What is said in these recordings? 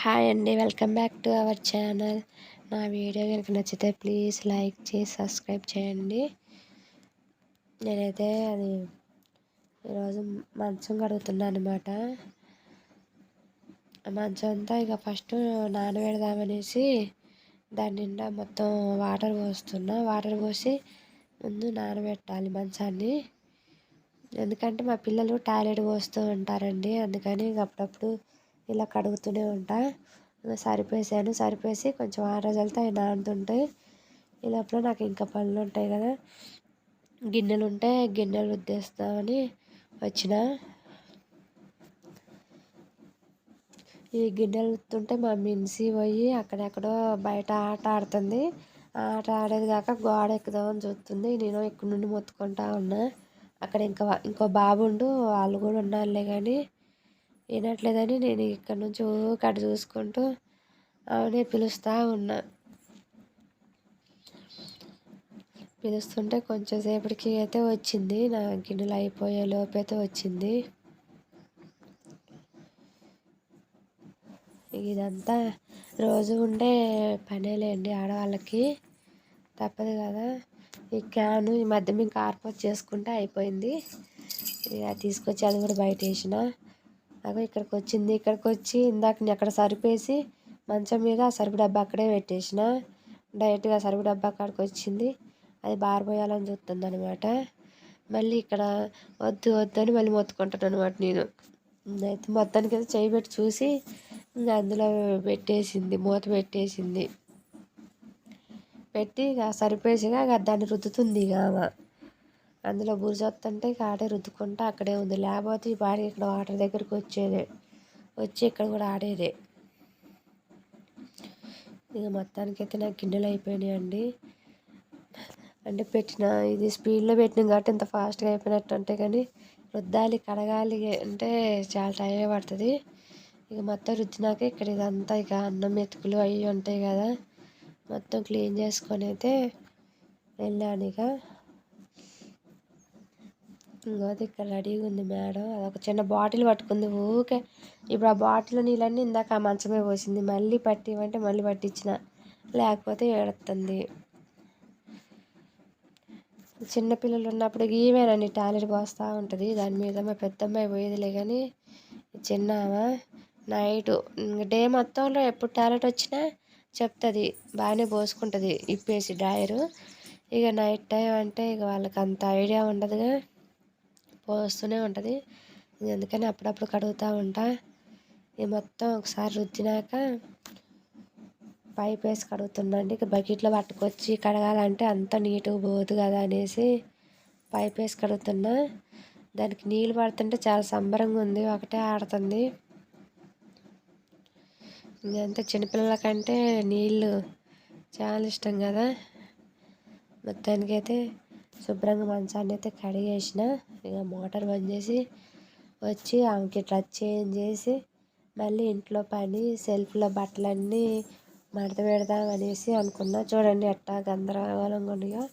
Hi అండి welcome back to our channel నా video కనుక నచ్చితే ప్లీజ్ లైక్ చేసి సబ్స్క్రైబ్ చేయండి. నేనైతే అది ఈరోజు మంచం కడుగుతున్నాను అనమాట మంచం అంతా ఇక ఫస్ట్ నానబెడదామనేసి దాని నిండా మొత్తం వాటర్ పోస్తున్నా. వాటర్ పోసి ముందు నానబెట్టాలి మంచాన్ని ఎందుకంటే మా పిల్లలు టాయిలెట్ పోస్తూ ఉంటారండి అందుకని అప్పుడప్పుడు ఇలా కడుగుతూనే ఉంటా. సరిపేసాను సరిపేసి కొంచెం వాటర్ రోజులతో అవి నానుతుంటాయి ఈ లోపల నాకు ఇంకా పనులు ఉంటాయి కదా. గిన్నెలు ఉంటే గిన్నెలు ఉద్దేస్తామని వచ్చిన. ఈ గిన్నెలు ఉత్తుంటే మా మిన్సి పోయి అక్కడెక్కడో బయట ఆట ఆడుతుంది. ఆట ఆడేది కాక గోడ ఎక్కుదామని చూస్తుంది. నేను ఇక్కడ నుండి మొత్తుకుంటా ఉన్నా. అక్కడ ఇంకా ఇంకో బాబుండు వాళ్ళు కూడా ఉన్నారులే కానీ వినట్లేదని నేను ఇక్కడ నుంచి ఊరికే చూసుకుంటూ ఆమెనే పిలుస్తూ ఉన్నా. పిలుస్తుంటే కొంచెం సేపటికి అయితే వచ్చింది. నా గిన్నెలు అయిపోయే లోపైతే వచ్చింది. ఇదంతా రోజు ఉండే పనేలేండి ఆడవాళ్ళకి. తప్పదు కదా. ఈ క్యాను ఈ మధ్య మేము కార్పోట్ చేసుకుంటే అయిపోయింది. ఇక తీసుకొచ్చి అది కూడా బయట వేసిన. అగో ఇక్కడికి వచ్చింది ఇక్కడికి వచ్చి ఇందాక అక్కడ సరిపేసి మంచం మీద ఆ సరుపు డబ్బా అక్కడే పెట్టేసిన. డైరెక్ట్గా సరుపు డబ్బా అక్కడికి వచ్చింది అది బారిపోయాలని చూస్తుంది అనమాట మళ్ళీ ఇక్కడ వద్దు వద్దు అని మళ్ళీ మొత్తుకుంటాను అనమాట నేను. అయితే మొత్తానికి అయితే చేయి పెట్టి చూసి ఇంకా అందులో పెట్టేసింది మూత పెట్టేసింది. పెట్టి ఇక సరిపేసిగా దాన్ని రుద్దుతుంది ఇక ఆమె. అందులో బురజ ఇక ఆడే రుద్దుకుంటా అక్కడే ఉంది. లేకపోతే ఈ బాడీ ఇక్కడ వాటర్ దగ్గరికి వచ్చేదే. వచ్చి ఇక్కడ కూడా ఆడేదే. ఇక మొత్తానికైతే నాకు గిన్నెలు అయిపోయినాయండి. అంటే పెట్టిన ఇది స్పీడ్లో పెట్టిన కాబట్టి ఇంత ఫాస్ట్గా అయిపోయినట్టు అంటే కానీ రుద్దాలి కడగాలి అంటే చాలా టైం పడుతుంది. ఇక మొత్తం రుద్దినాక ఇక్కడ ఇదంతా ఇక అన్నం మెతుకులు అవి ఉంటాయి కదా. మొత్తం క్లీన్ చేసుకొని అయితే వెళ్ళాను ఇక. ఇంకోది ఇక్కడ రెడీగా ఉంది మేడం. అదొక చిన్న బాటిల్ పట్టుకుంది ఊకే ఇప్పుడు ఆ బాటిల్ నీళ్ళన్నీ ఇందాక ఆ మంచమే పోసింది. మళ్ళీ పట్టివంటే మళ్ళీ పట్టించిన లేకపోతే ఏడుతుంది చిన్నపిల్లలు ఉన్నప్పుడు ఈమెనండి టాయిలెట్ పోస్తూ ఉంటుంది? దాని మీద మా పెద్దమ్మాయి పోయేదిలే కానీ చిన్న నైట్. డే మొత్తంలో ఎప్పుడు టాయిలెట్ వచ్చినా చెప్తుంది. బాగానే పోసుకుంటుంది. ఇప్పేసి డ్రాయరు. ఇక నైట్ టైం అంటే ఇక వాళ్ళకి అంత ఐడియా ఉండదుగా. పోస్తూనే ఉంటుంది. అందుకని అప్పుడప్పుడు కడుగుతూ ఉంటా. ఇది మొత్తం ఒకసారి రుద్దినాక పైప్ వేసి కడుగుతుండండి ఇక బకెట్లో పట్టుకొచ్చి కడగాలంటే అంత నీట్గా పోదు కదా అనేసి పైప్ వేసి కడుగుతున్నా. దానికి నీళ్ళు పడుతుంటే చాలా సంబరంగా ఉంది. ఒకటే ఆడుతుంది. ఇంకంతా చిన్నపిల్లల కంటే నీళ్ళు చాలా ఇష్టం కదా. మొత్తానికైతే శుభ్రంగా మంచాన్ని అయితే కడిగేసిన ఇక మోటార్ బంద్ చేసి వచ్చి ఆమెకి డ్రెస్ చేంజ్ చేసి మళ్ళీ ఇంట్లో పని సెల్ఫ్లో బట్టలన్నీ మడత పెడదాం అనేసి అనుకున్నా. చూడండి ఎట్టా గందరగోళంగా ఉన్నాయో.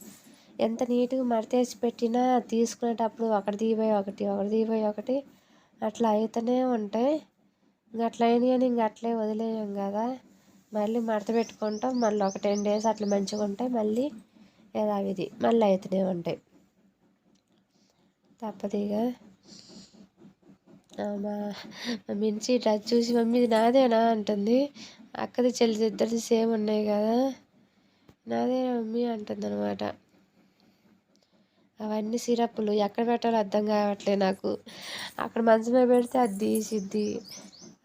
ఎంత నీట్గా మడతేసి పెట్టినా తీసుకునేటప్పుడు ఒకటి దిగిపోయి ఒకటి ఒకటి దిగిపోయి ఒకటి అట్లా అవుతూనే ఉంటాయి ఇంకా అట్లా అయినా అని ఇంక అట్లే వదిలేయం కదా. మళ్ళీ మడత పెట్టుకుంటాం మళ్ళీ ఒక టెన్ డేస్ అట్లా మంచిగా ఉంటాయి మళ్ళీ యథావిధి మళ్ళీ అవుతూనే ఉంటాయి. తప్పదిగా ఇక. మా మించి డ్రెస్ చూసి మమ్మీది నాదేనా అంటుంది. అక్కది చెల్లి ఇద్దరిది సేమ్ ఉన్నాయి కదా. నాదే మమ్మీ అంటుంది అనమాట అవన్నీ సిరప్పులు. ఎక్కడ పెట్టాలో అర్థం కావట్లేదు నాకు. అక్కడ మంచమే పెడితే అది తీసిద్ది.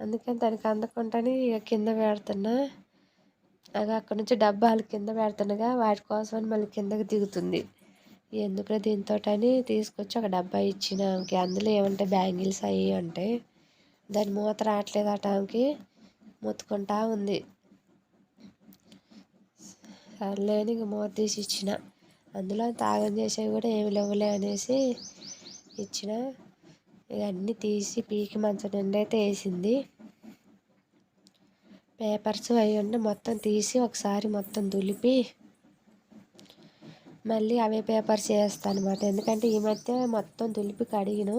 అందుకని దానికి అందకుండానే ఇక కింద పెడుతున్నా. అది అక్కడ నుంచి డబ్బాలు కింద పెడుతుండగా వాటి కోసం మళ్ళీ కిందకి దిగుతుంది. ఎందుకు దీంతో అని తీసుకొచ్చి ఒక డబ్బా ఇచ్చిన ఆమెకి. అందులో ఏమంటే బ్యాంగిల్స్ అవి ఉంటాయి దాని మూత రావట్లేదు అట ఆమెకి మొత్తుకుంటా ఉంది. సర్లేని ఇంక మూత తీసి ఇచ్చిన. అందులో తాగం చేసేవి కూడా ఏమి లేవులే అనేసి ఇచ్చిన. ఇవన్నీ తీసి పీకి మంచం నిండా అయితే వేసింది. పేపర్స్ అవి ఉండి మొత్తం తీసి ఒకసారి మొత్తం దులిపి మళ్ళీ అవే పేపర్స్ వేస్తాను అనమాట ఎందుకంటే ఈ మధ్య మొత్తం దులిపి కడిగిను.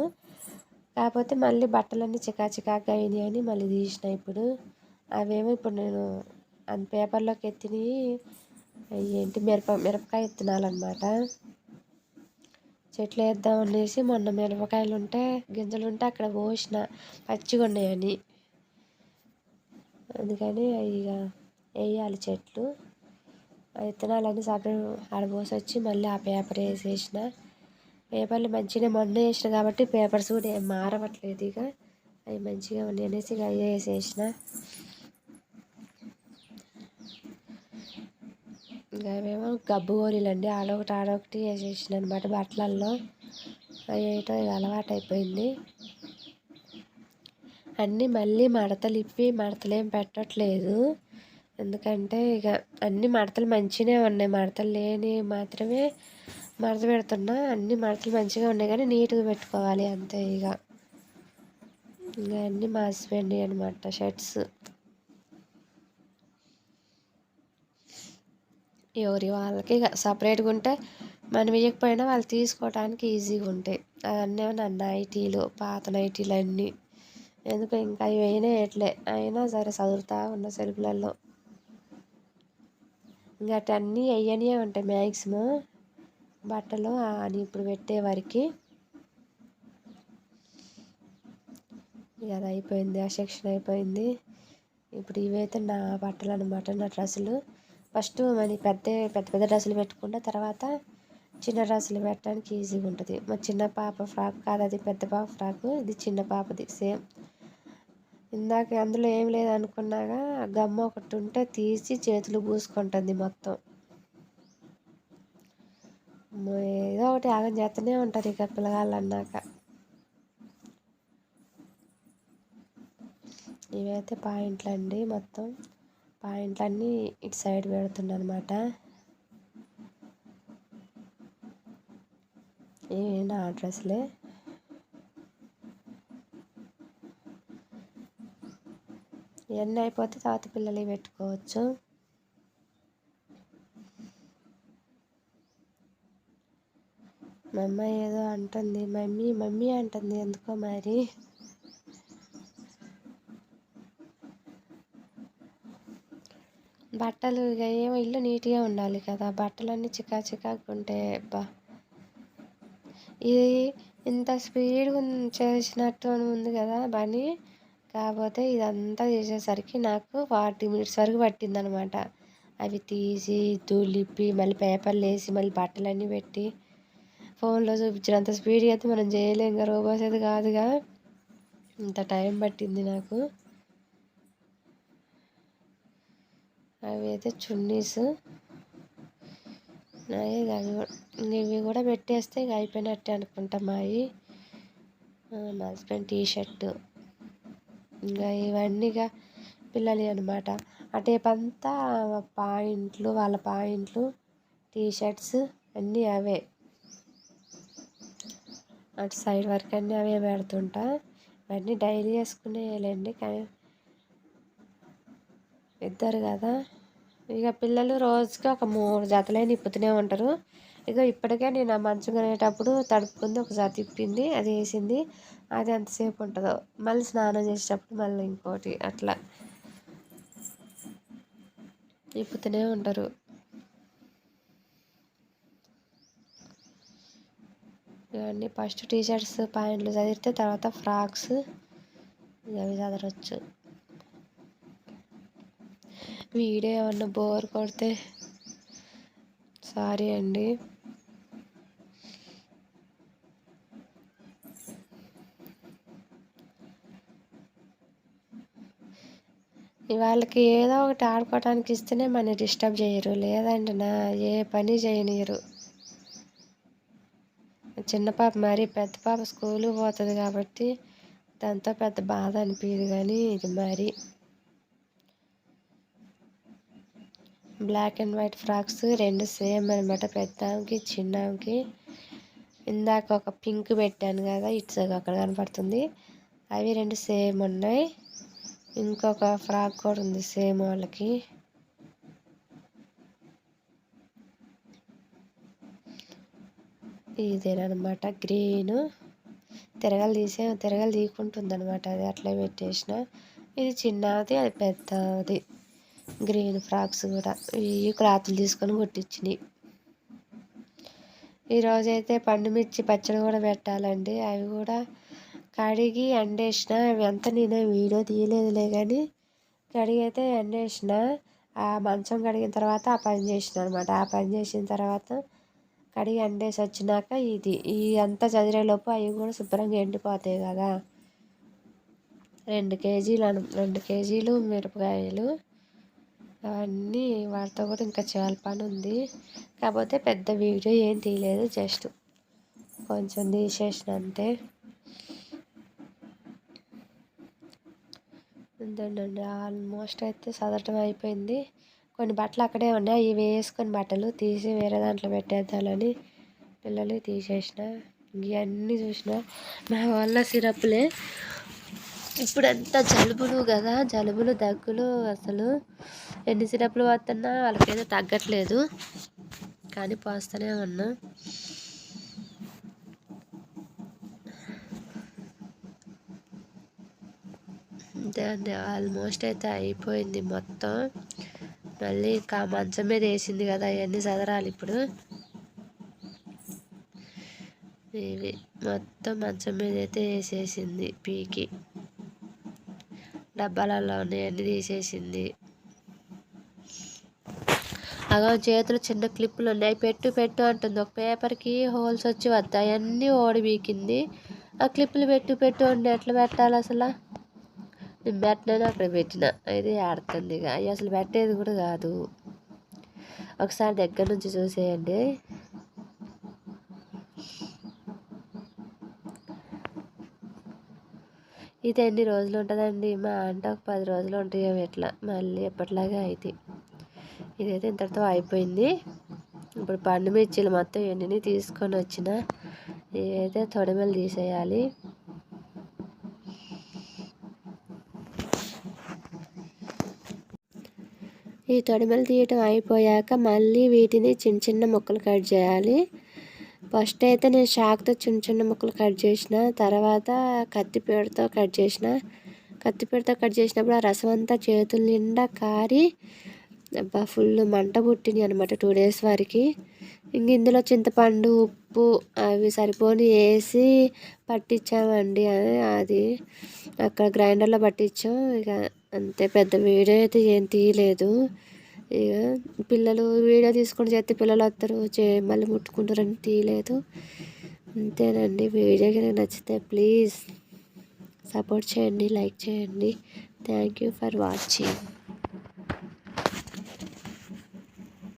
కాకపోతే మళ్ళీ బట్టలన్నీ చికా చికాగా అయినాయి అని మళ్ళీ తీసిన ఇప్పుడు. అవేమో ఇప్పుడు నేను అంత పేపర్లోకి ఎత్తిని ఏంటి మిరప మిరపకాయ ఎత్తినాలన్నమాట చెట్లు వేద్దాం అనేసి మొన్న మిరపకాయలు ఉంటే గింజలు ఉంటే అక్కడ పోసిన పచ్చిగా ఉన్నాయని అందుకని ఇక వేయాలి చెట్లు. ఆ విత్తనాలన్నీ సపరేట్ ఆడపోసి వచ్చి మళ్ళీ ఆ పేపర్ వేసేసిన. పేపర్లు మంచిగా మొన్న వేసిన కాబట్టి పేపర్స్ కూడా ఏం మారవట్లేదు ఇక. అవి మంచిగా ఉన్నాయి అనేసి ఇక అవి వేసేసిన. ఇంకా అవేమో గబ్బు గోరీలు అండి ఆడొకటి ఆడొకటి వేసేసిన అనమాట బట్టలల్లో. అవి వేయటం ఇక అలవాటు అయిపోయింది అన్నీ మళ్ళీ మడతలు ఇప్పి మడతలు పెట్టట్లేదు. ఎందుకంటే ఇక అన్ని మడతలు మంచిగానే ఉన్నాయి. మడతలు లేని మాత్రమే మడత పెడుతున్నా. అన్ని మడతలు మంచిగా ఉన్నాయి కానీ నీట్గా పెట్టుకోవాలి. అంతే ఇక. ఇంకా అన్నీ మాసిపోయింది అనమాట షర్ట్స్. ఎవరి వాళ్ళకి ఇక సపరేట్గా ఉంటే మనం ఇవ్వకపోయినా వాళ్ళు తీసుకోవడానికి ఈజీగా ఉంటాయి. అవన్నీ నా నైటీలు పాత నైటీలు అన్నీ. ఎందుకు ఇంకా అవి వేయనే వేయట్లే అయినా సరే చదువుతా ఉన్న సెల్ఫ్లలో ఇంకా అన్నీ వేయనివే ఉంటాయి మ్యాక్సిమం బట్టలు అని ఇప్పుడు పెట్టే వారికి. ఇక అది అయిపోయింది ఆ సెక్షన్ అయిపోయింది. ఇప్పుడు ఇవైతే నా బట్టలు అనమాట నా డ్రెస్సులు. ఫస్ట్ మరి పెద్ద పెద్ద పెద్ద డ్రెస్సులు పెట్టుకున్న తర్వాత చిన్న రాసులు పెట్టడానికి ఈజీగా ఉంటుంది. మా చిన్న పాప ఫ్రాక్ కాదు అది పెద్ద పాప ఫ్రాక్ ఇది చిన్న పాపది. సేమ్. ఇందాక అందులో ఏం లేదు అనుకున్నాగా గమ్మ ఒకటి ఉంటే తీసి చేతులు పూసుకుంటుంది మొత్తం. ఏదో ఒకటి ఆగం చేస్తూనే ఉంటారు ఇక పిల్లగాళ్ళు అన్నాక. ఇవైతే పాయింట్లు అండి మొత్తం. పాయింట్లన్నీ ఇటు సైడ్ పెడుతున్నా అనమాట ఇవి నా డ్రెస్లే ఇవన్నీ అయిపోతే తర్వాత పిల్లలు పెట్టుకోవచ్చు. మా అమ్మాయి ఏదో అంటుంది మమ్మీ మమ్మీ అంటుంది ఎందుకో మరి? బట్టలు ఇక ఏమో ఇల్లు నీట్గా ఉండాలి కదా బట్టలన్నీ చికా చికాకు ఉంటే బా. ఇది ఇంత స్పీడ్గా చేసినట్టు ఉంది కదా పని కాకపోతే ఇదంతా చేసేసరికి నాకు ఫార్టీ మినిట్స్ వరకు పట్టిందనమాట. అవి తీసి తులిపి మళ్ళీ పేపర్లు వేసి మళ్ళీ బట్టలన్నీ పెట్టి ఫోన్లో చూపించినంత స్పీడ్గా అయితే మనం చేయలేం కదా. రోబోస్ అయితే కాదుగా. ఇంత టైం పట్టింది నాకు. అవి అయితే చున్నీస్. అవి ఇవి కూడా పెట్టేస్తే ఇక అయిపోయినట్టే అనుకుంటా మావి. మా హస్బెండ్ టీ షర్టు ఇంకా ఇవన్నీ ఇక పిల్లలు అనమాట అటేపంతా అంతా పాయింట్లు వాళ్ళ పాయింట్లు టీ షర్ట్స్ అన్నీ అవే. అటు సైడ్ వరకు అన్నీ అవే పెడుతుంటా. ఇవన్నీ డైలీ వేసుకునేయాలండి కానీ ఇద్దరు కదా. ఇక పిల్లలు రోజుకి ఒక మూడు జతలే నిప్పుతూనే ఉంటారు. ఇక ఇప్పటికే నేను ఆ మంచం కొనేటప్పుడు తడుపుకుంది జత తిప్పింది అది వేసింది అది ఎంతసేపు ఉంటుందో. మళ్ళీ స్నానం చేసేటప్పుడు మళ్ళీ ఇంకోటి అట్లా. నిప్పుతూనే ఉంటారు. ఇవన్నీ ఫస్ట్ టీషర్ట్స్ ప్యాంట్లు చదివితే తర్వాత ఫ్రాక్స్ అవి చదవచ్చు వీడియో ఏమన్నా బోర్ కొడితే సారీ అండి. వాళ్ళకి ఏదో ఒకటి ఆడుకోవడానికి ఇస్తేనే మన డిస్టర్బ్ చేయరు. లేదండి నా ఏ పని చేయనియరు. చిన్న పాప మరి పెద్ద పాప స్కూలు పోతుంది కాబట్టి దాంతో పెద్ద బాధ అనిపించదు కానీ ఇది మరి. బ్లాక్ అండ్ వైట్ ఫ్రాక్స్ రెండు సేమ్ అనమాట పెద్ద చిన్నకి ఇందాక ఒక పింక్ పెట్టాను కదా ఇట్స్ అక్కడ కనపడుతుంది. అవి రెండు సేమ్ ఉన్నాయి. ఇంకొక ఫ్రాక్ కూడా ఉంది సేమ్ వాళ్ళకి. ఇదేనమాట గ్రీన్. తిరగలు తీసే తిరగలు తీకుంటుంది అనమాట అది అట్లా పెట్టేసిన. ఇది చిన్నది అది పెద్దది. గ్రీన్ ఫ్రాక్స్ కూడా ఈ క్లాత్లు తీసుకొని కుట్టించినాయి. ఈరోజైతే పండు మిర్చి పచ్చడి కూడా పెట్టాలండి. అవి కూడా కడిగి ఎండేసిన అవి ఎంత నేను వీడియో తీయలేదులే కానీ కడిగి అయితే ఎండేసిన ఆ మంచం కడిగిన తర్వాత ఆ పని చేసిన అనమాట ఆ పని చేసిన తర్వాత కడిగి ఎండేసి వచ్చినాక ఇది ఈ అంతా చదిరేలోపు అవి కూడా శుభ్రంగా ఎండిపోతాయి కదా. రెండు కేజీలు రెండు కేజీలు మిరపకాయలు అవన్నీ వాటితో కూడా ఇంకా చాలా పని ఉంది. కాకపోతే పెద్ద వీడియో ఏం తీయలేదు జస్ట్ కొంచెం తీసేసిన అంతే. ఉందండి ఆల్మోస్ట్ అయితే సదటం అయిపోయింది. కొన్ని బట్టలు అక్కడే ఉన్నాయి ఇవి వేసుకొని బట్టలు తీసి వేరే దాంట్లో పెట్టేద్దామని పిల్లలు తీసేసిన. ఇవన్నీ చూసిన. నా వల్ల సిరప్లే ఇప్పుడు జలుబులు కదా జలుబులు దగ్గులు అసలు ఎన్ని సిరప్లు వాడుతున్నా వాళ్ళకేదో తగ్గట్లేదు. కానీ పోస్తూనే ఉన్నా. అంతే అండి ఆల్మోస్ట్ అయితే అయిపోయింది మొత్తం. మళ్ళీ ఇంకా మంచం మీద వేసింది కదా అవన్నీ చదరాలి ఇప్పుడు. ఇవి మొత్తం మంచం మీద అయితే వేసేసింది పీకి. డబ్బాలలో ఉన్నాయన్నీ తీసేసింది. అగో చేతులు చిన్న క్లిప్పులు ఉన్నాయి పెట్టు పెట్టు అంటుంది. ఒక పేపర్కి హోల్స్ వచ్చి వద్దాయి అన్నీ ఓడి బీకింది. ఆ క్లిప్పులు పెట్టు పెట్టు అంటే ఎట్లా పెట్టాలి అసలు? నేను పెట్టినాను అక్కడ పెట్టిన. ఇది ఆడుతుంది ఇక. అవి అసలు పెట్టేది కూడా కాదు. ఒకసారి దగ్గర నుంచి చూసేయండి. ఇది ఎన్ని రోజులు ఉంటుందండి? మా అంటే ఒక పది రోజులు ఉంటాయో ఎట్లా? మళ్ళీ ఎప్పటిలాగే అయితే ఇదైతే ఇంతటితో అయిపోయింది. ఇప్పుడు పండు మిర్చీలు మొత్తం ఎన్ని తీసుకొని వచ్చిన ఇదైతే తొడిమలు తీసేయాలి. ఈ తొడిమలు తీయటం అయిపోయాక మళ్ళీ వీటిని చిన్న చిన్న ముక్కలు కట్ చేయాలి. ఫస్ట్ అయితే నేను షాక్తో చిన్న చిన్న ముక్కలు కట్ చేసిన తర్వాత కత్తిపీడతో కట్ చేసిన. కత్తిపీడతో కట్ చేసినప్పుడు ఆ రసం అంతా చేతుల నిండా కారి అబ్బా ఫుల్ మంట పుట్టినాయి అనమాట టూ డేస్ వరకు. ఇంక ఇందులో చింతపండు ఉప్పు అవి సరిపోని వేసి పట్టించామండి అది అక్కడ గ్రైండర్లో పట్టించాం. ఇక అంతే పెద్ద వీడియో అయితే ఏం తీయలేదు. ఇక పిల్లలు వీడియో తీసుకొని చేస్తే పిల్లలు వస్తారు చే మళ్ళీ ముట్టుకుంటారని తీయలేదు. అంతేనండి. వీడియో కనుక నచ్చితే ప్లీజ్ సపోర్ట్ చేయండి లైక్ చేయండి. Thank you for watching.